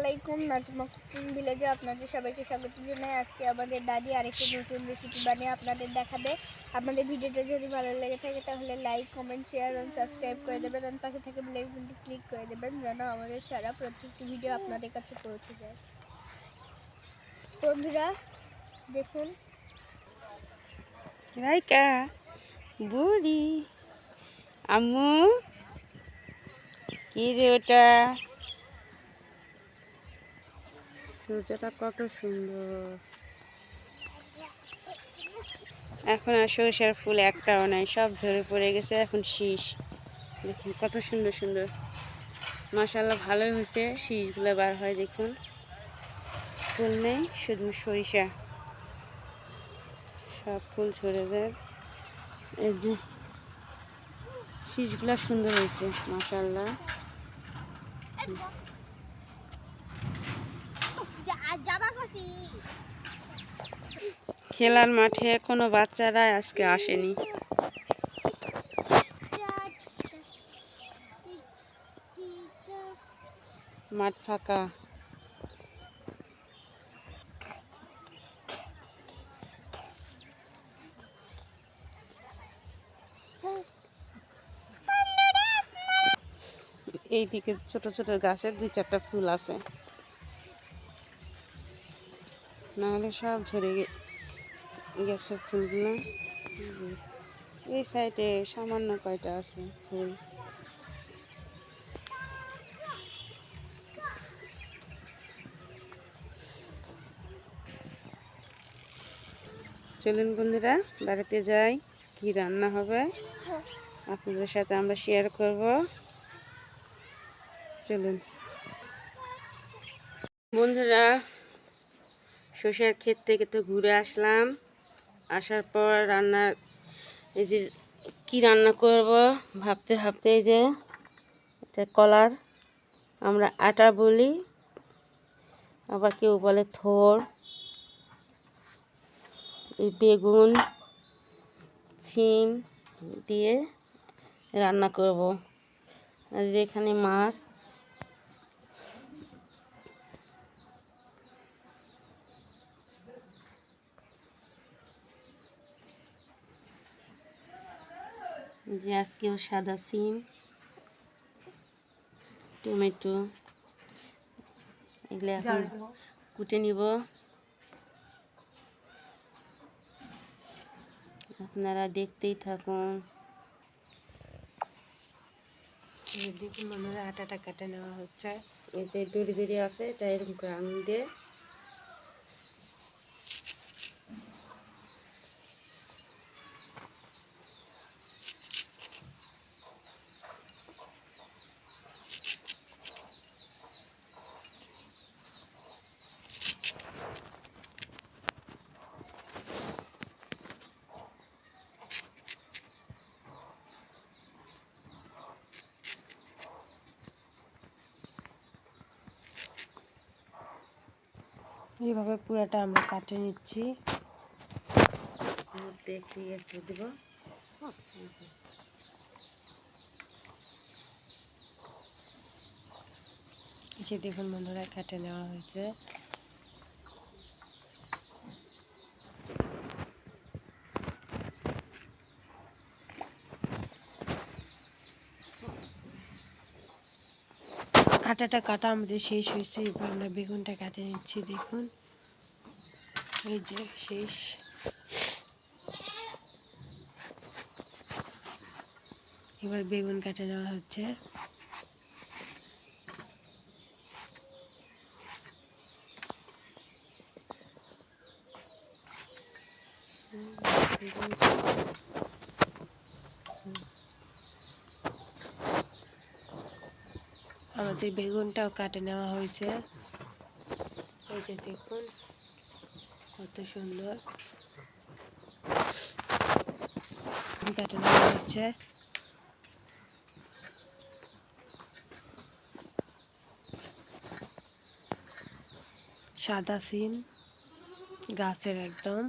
আলাইকুম, নাজমা কুকিং ভিলেজে আপনাদের সবাইকে স্বাগত জানাই। আজকে আমাদের দাদি আরেকটি নতুন রেসিপি বানিয়ে আপনাদের দেখাবে। আপনাদের ভিডিওটা যদি ভালো লেগে থাকে তাহলে লাইক কমেন্ট শেয়ার এবং সাবস্ক্রাইব করে দেবেন এবং পাশে থেকে বেল আইকনটি ক্লিক করে দেবেন যেন আমাদের ছাড়া প্রত্যেকটি ভিডিও আপনাদের কাছে পৌঁছে যায়। বন্ধুরা, দেখুন। রাইকা বুড়ি। আম্মু, কি রে ওটা? সূর্যটা কত সুন্দর। এখন আর সরিষার ফুল একটাও নাই, সব ঝরে পড়ে গেছে, এখন শীষ। দেখুন কত সুন্দর সুন্দর। মাসাল্লাহ ভালোই হয়েছে, শীষগুলো বার হয়, দেখুন। ফুল নেই, শুধু সরিষা। সব ফুল ঝরে যায়। এই যে শীষগুলো সুন্দর হয়েছে মাসাল্লাহ খেলার মাঠে কোনো বাচ্চারা আজকে আসেনি। মাঠ ফাঁকা। এইদিকে ছোট ছোট গাছের দুই চারটা ফুল আছে। নাহলে সব ঝরে গেছে ফুলগুলো। এই সাইডে সামান্য কয়টা আছে ফুল। চলুন বন্ধুরা, বাড়িতে যাই, কি রান্না হবে? আপনাদের সাথে আমরা শেয়ার করব। চলুন। বন্ধুরা শসার ক্ষেত থেকে তো ঘুরে আসলাম। আসার পর রান্না এই যে কি রান্না করব ভাবতে ভাবতে এই যে এটা কলার। আমরা আটা বলি, আবার কেউ বলে থোর, এই বেগুন সিম দিয়ে রান্না করব। আর এখানে মাছ। যে আজকেও সাদা সিম টমেটো এগুলো এখন কুটে নিব। আপনারা দেখতেই থাকুন। দেখুন মনে হয় আটাটা কাটে নেওয়া হচ্ছে। এই যে দড়ি দড়ি আছে এটা এরকম আঙুল দিয়ে এইভাবে পুরাটা আমরা কাটে নিচ্ছি। মধ্যে একটু একটু দেবো। এই যে দেখুন বন্ধুরা কাটে নেওয়া হয়েছে। আটাটা কাটা আমাদের শেষ হয়েছে, এবার আমরা বেগুনটা কাটে নিচ্ছি, দেখুন। এই যে শেষ। এবার বেগুন কাটে নেওয়া হচ্ছে। আমাদের বেগুনটাও কাটে নেওয়া হয়েছে। এই যে দেখুন, কত সুন্দর। কাটে নেওয়া হচ্ছে। সাদা সিম, গাছের একদম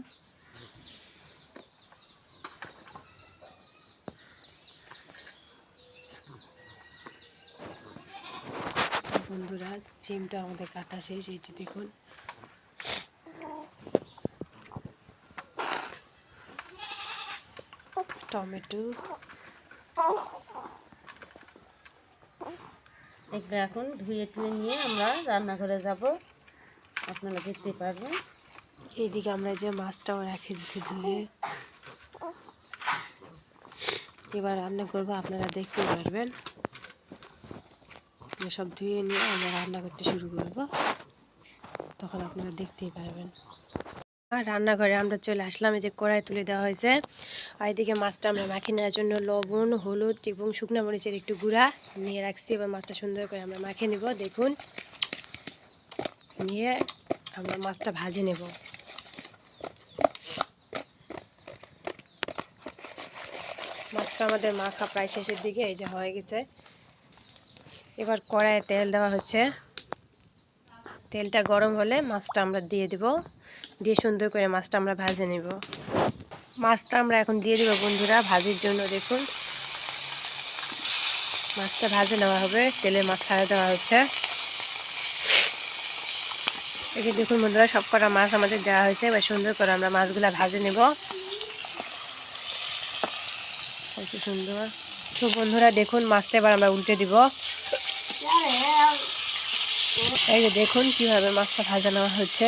দেখুন বন্ধুরা চিমটা আমাদের কাটা শেষ এই যে দেখুন। টমেটো। এগুলো এখন ধুয়ে টুয়ে নিয়ে আমরা রান্নাঘরে যাব। আপনারা দেখতে পারবেন। এইদিকে আমরা যে মাছটাও রেখে দিচ্ছি ধুয়ে। এবার রান্না করব আপনারা দেখতে পারবেন। সব ধুয়ে নিয়ে আমরা রান্না করতে শুরু করব। তখন আপনারা দেখতেই পারবেন। আর রান্নাঘরে আমরা চলে আসলাম, এই যে কড়াই তুলে দেওয়া হয়েছে। আর এদিকে মাছটা আমরা মাখিয়ে নেওয়ার জন্য লবণ, হলুদ এবং শুকনো মরিচের একটু গুঁড়া নিয়ে রাখছি। এবার মাছটা সুন্দর করে আমরা মাখিয়ে নেব। দেখুন, নিয়ে আমরা মাছটা ভাজে নেব। মাছটা আমাদের মাখা প্রায় শেষের দিকে এই যে হয়ে গেছে। এবার কড়াইয়ে তেল দেওয়া হচ্ছে। তেলটা গরম হলে মাছটা আমরা দিয়ে দিব। দিয়ে সুন্দর করে মাছটা আমরা ভাজে নেব। মাছটা আমরা এখন দিয়ে দিব বন্ধুরা, ভাজির জন্য দেখুন। মাছটা ভাজে নেওয়া হবে তেলে মাছ ছাড়া দেওয়া হচ্ছে। যে দেখুন বন্ধুরা, সব কটা মাছ আমাদের দেওয়া হয়েছে। এবার সুন্দর করে আমরা মাছগুলা ভাজে নেব। সুন্দর। তো বন্ধুরা, দেখুন মাছটা এবার আমরা উল্টে দিব। এই যে দেখুন কীভাবে মাছটা ভাজা নেওয়া হচ্ছে।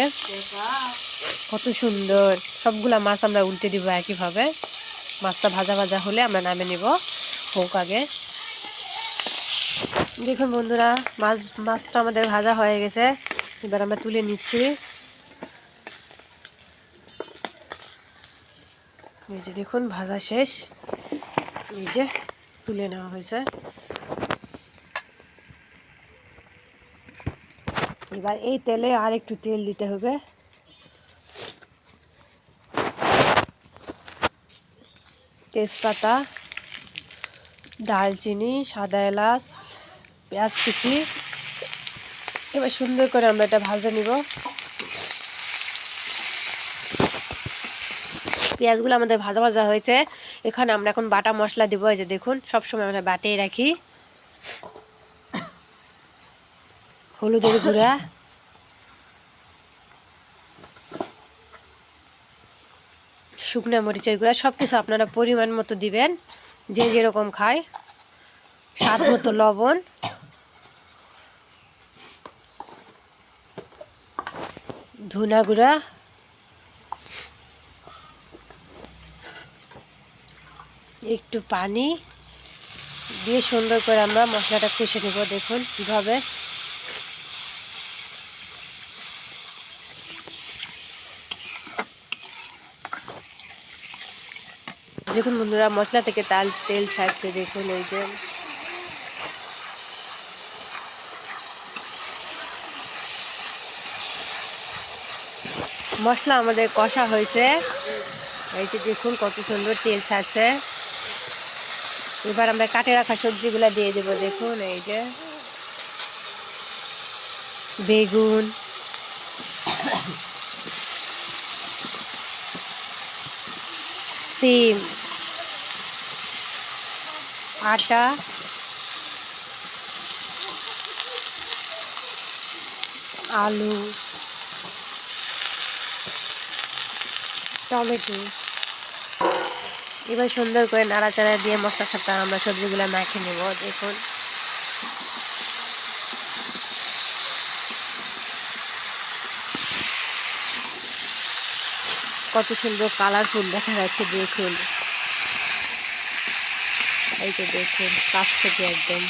কত সুন্দর। সবগুলা মাছ আমরা উল্টে দিব একইভাবে। মাছটা ভাজা ভাজা হলে আমরা নামে নিব। হোক আগে। দেখুন বন্ধুরা, মাছ, মাছটা আমাদের ভাজা হয়ে গেছে। এবার আমরা তুলে নিচ্ছি। এই যে দেখুন, ভাজা শেষ। এই যে তুলে নেওয়া হয়েছে। এবার এই তেলে আর একটু তেল দিতে হবে। তেজপাতা দালচিনি সাদা এলাচ, পেঁয়াজ কুচি। এবার সুন্দর করে আমরা এটা ভাজে নিব। পেঁয়াজগুলো আমাদের ভাজা ভাজা হয়েছে। এখানে আমরা এখন বাটা মশলা দিব, এই যে দেখুন, সবসময় আমরা বাটিয়ে রাখি। হলুদের গুঁড়া। শুকনো মরিচের গুঁড়া সব কিছু আপনারা পরিমাণ মতো দিবেন। যে যেরকম খায়। স্বাদ মতো লবণ। ধুনা গুঁড়া। একটু পানি। দিয়ে সুন্দর করে আমরা মশলাটা কষে নেব, দেখুন কীভাবে। দেখুন বন্ধুরা, মশলা থেকে তাল, তেল ছাড়ছে, দেখুন এই যে। মশলা আমাদের কষা হয়েছে। এই যে দেখুন কত সুন্দর তেল ছাড়ছে। এবার আমরা কাটে রাখা সবজিগুলো দিয়ে দেব, দেখুন এই যে। বেগুন সিম আটা আলু টমেটো এবার সুন্দর করে নাড়াচাড়া দিয়ে মশলার সাথে আমরা সবজিগুলো মাখিয়ে নেব, দেখুন। কত সুন্দর কালারফুল দেখা যাচ্ছে, দেখুন। এই তো দেখুন, কাছ থেকে একদম।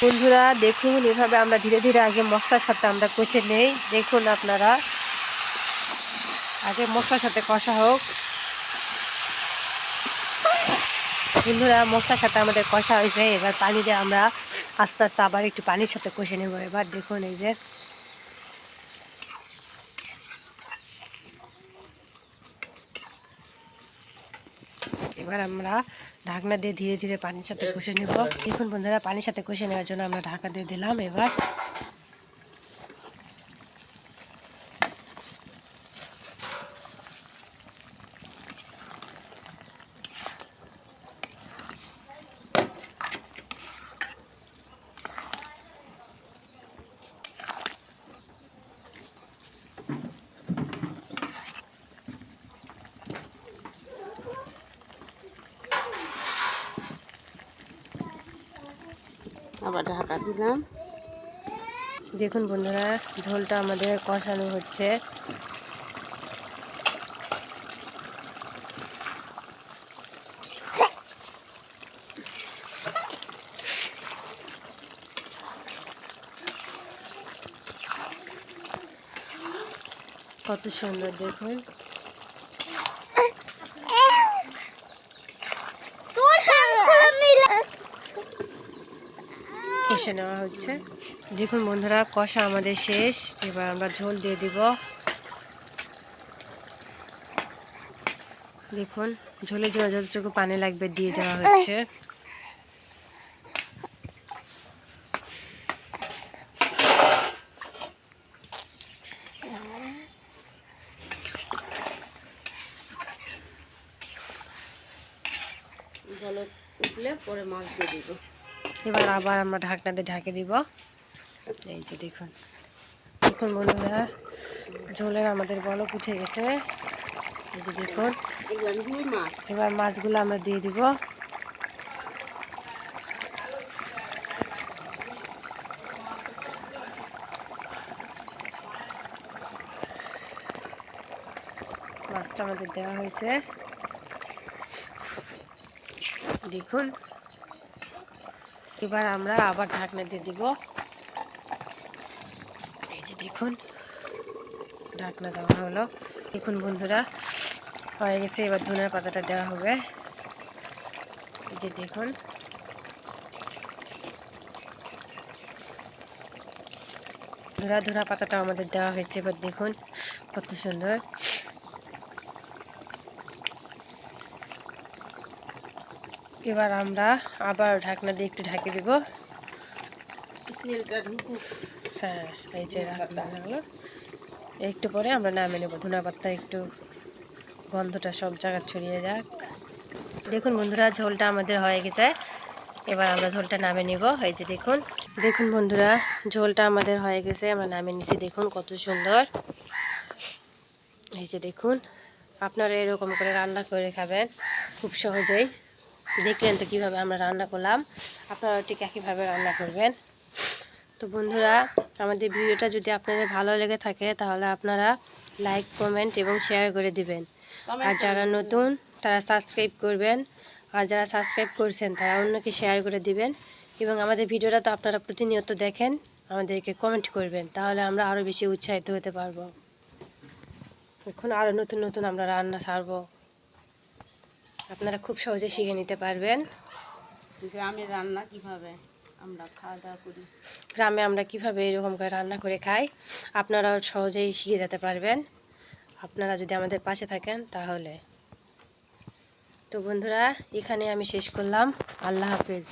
বন্ধুরা, দেখুন, এভাবে আমরা ধীরে ধীরে আগে মশলার সাথে আমরা কষে নেই। দেখুন আপনারা। আগে মশলার সাথে কষা হোক। বন্ধুরা মশলার সাথে আমাদের কষা হয়েছে, এবার পানি দিয়ে আমরা আস্তে আস্তে আবার একটু পানির সাথে কষে নেব। এবার দেখুন এই যে। এবার আমরা ঢাকনা দিয়ে ধীরে ধীরে পানির সাথে কষে নেব। দেখুন বন্ধুরা, পানির সাথে কষে নেওয়ার জন্য আমরা ঢাকা দিয়ে দিলাম। এবার আবার ঢাকা দিলাম। দেখুন বন্ধুরা ঝোলটা আমাদের কষানো হচ্ছে। কত সুন্দর দেখুন। কষে নেওয়া হচ্ছে। দেখুন বন্ধুরা, কষা আমাদের শেষ। এবার আমরা ঝোল দিয়ে দিব। দেখুন, ঝোলের জন্য যতটুকু পানি লাগবে দিয়ে দেওয়া হচ্ছে। জলে উঠলে পরে মাছ দিয়ে দিব। এবার আবার আমরা ঢাকনাতে ঢাকে দিব। এই যে দেখুন। দেখুন বন্ধুরা, ঝোলের আমাদের বলক উঠে গেছে। এই যে দেখুন। এবার মাছগুলো আমরা দিয়ে দিব। মাছটা আমাদের দেওয়া হয়েছে। দেখুন। এবার আমরা আবার ঢাকনা দিয়ে দিব। এই যে দেখুন, ঢাকনা দেওয়া হলো। দেখুন বন্ধুরা, হয়ে গেছে, এবার ধনের পাতাটা দেওয়া হবে। এই যে দেখুন। ধরা ধরা পাতাটা আমাদের দেওয়া হয়েছে, এবার দেখুন কত সুন্দর। এবার আমরা আবার ঢাকনা দিয়ে একটু ঢাকে দিব। হ্যাঁ এই যে রাখনা হলো। একটু পরে আমরা নামিয়ে নেব। ধনা পাতা একটু গন্ধটা সব জায়গা ছড়িয়ে যাক। দেখুন বন্ধুরা ঝোলটা আমাদের হয়ে গেছে। এবার আমরা ঝোলটা নামিয়ে নিব। এই যে দেখুন। দেখুন বন্ধুরা ঝোলটা আমাদের হয়ে গেছে। আমরা নামিয়ে নিছি দেখুন কত সুন্দর। এই যে দেখুন আপনারা এরকম করে রান্না করে খাবেন। খুব সহজেই। দেখলেন তো কীভাবে আমরা রান্না করলাম। আপনারা ঠিক একইভাবে রান্না করবেন। তো বন্ধুরা আমাদের ভিডিওটা যদি আপনাদের ভালো লেগে থাকে তাহলে আপনারা লাইক কমেন্ট এবং শেয়ার করে দিবেন। আর যারা নতুন তারা সাবস্ক্রাইব করবেন। আর যারা সাবস্ক্রাইব করছেন তারা অন্যকে শেয়ার করে দিবেন। এবং আমাদের ভিডিওটা তো আপনারা প্রতিনিয়ত দেখেন আমাদেরকে কমেন্ট করবেন। তাহলে আমরা আরও বেশি উৎসাহিত হতে পারব। এখন আরও নতুন নতুন আমরা রান্না ছাড়বো আপনারা খুব সহজে শিখে নিতে পারবেন। গ্রামে রান্না কীভাবে আমরা খাওয়া দাওয়া করি? গ্রামে আমরা কীভাবে এরকম করে রান্না করে খাই আপনারাও সহজেই শিখে যেতে পারবেন। আপনারা যদি আমাদের পাশে থাকেন তাহলে। তো বন্ধুরা এখানে আমি শেষ করলাম। আল্লাহ হাফেজ।